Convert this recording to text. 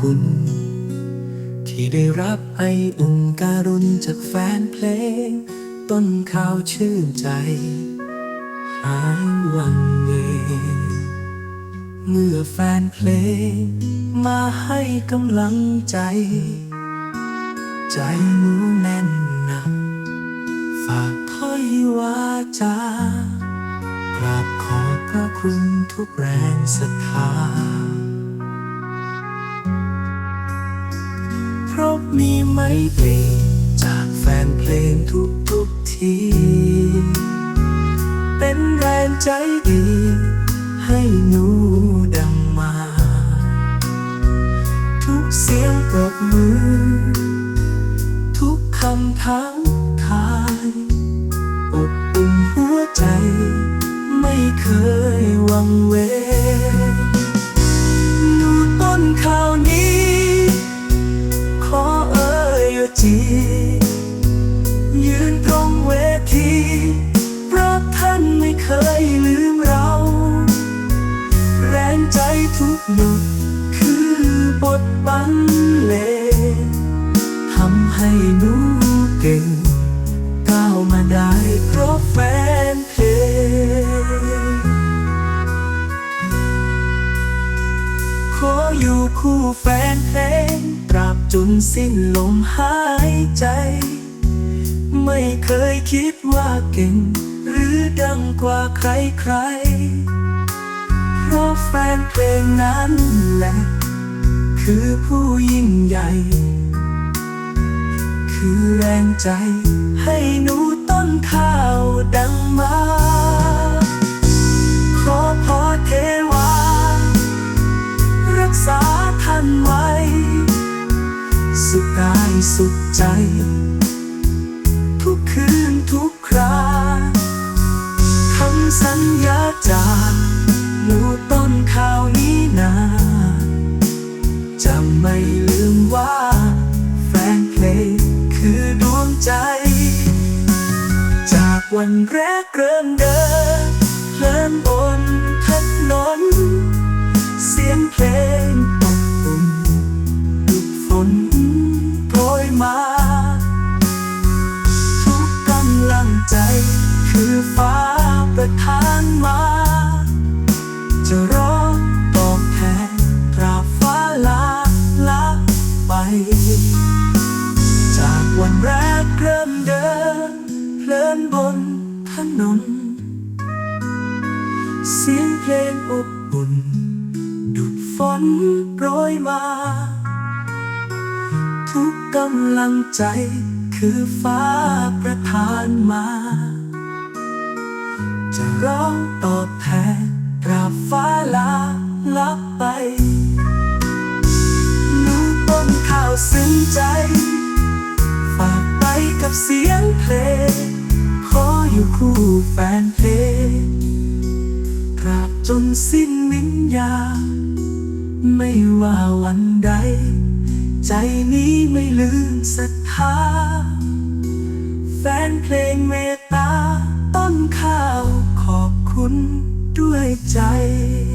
คุณ ที่ได้รับไออุ่นการุณจากแฟนเพลง ต้นข่าวชื่นใจหายวันเวเมื่อแฟนเพลง มาให้กำลังใจ ใจหนูแน่นหนักฝากถ้อยวาจากราบขอบพระคุณทุกแรงศรัทธา ราะมีไมตรีจากแฟนเพลงทุกทุกที เป็นแรงใจดี ให้หนูดังมา ทุกเสียงปรบมือ ทุกคำทักทายอบอุ่นหัวใจ ไม่เคยหวังเวห ยลืมเรา แรงใจทุกหยุดคือบทบันเลงทำให้หนูเก่งก้าวมาได้เพราะแฟนเพลงขออยู่คู่แฟนเพลงตราบจนสิ้นลมหายใจ ไม่เคยคิดว่าเก่ง อดังกว่าใครใครๆเพราะแฟนเพลงนั้นแหละ คือผู้ยิ่งใหญ่ คือแรงใจให้หนูต้นข้าวดังมาขอพอเทวา รักษาท่านไว้ สุขกายสุขใจ ทุกคืน สัญญาจากหนูต้นข้าวนี้นาจะไม่ลืมว่าแฟนเพลงคือดวงใจ จากวันแรกเริ่มเดิน ประทานมา จะร้องตอบแทนตราบฟ้าลาละไป จากวันแรกเริ่มเดินเพลินบนถนน เสียงเพลงอบอุ่น ดุดฝนโปรยมา ทุกกำลังใจคือฟ้าประทานมา จะร้องตอบแทนกราบฟ้าลาลับไปหนูต้นข้าวซึ้งใจ ฝากไปกับเสียงเพลง ขออยู่คู่แฟนเพลงตราบจนสิ้นวิญญาณไม่ว่าวันใด ใจนี้ไม่ลืมศรัทธาแฟนเพลงเมตตาต้นข้าว ใจ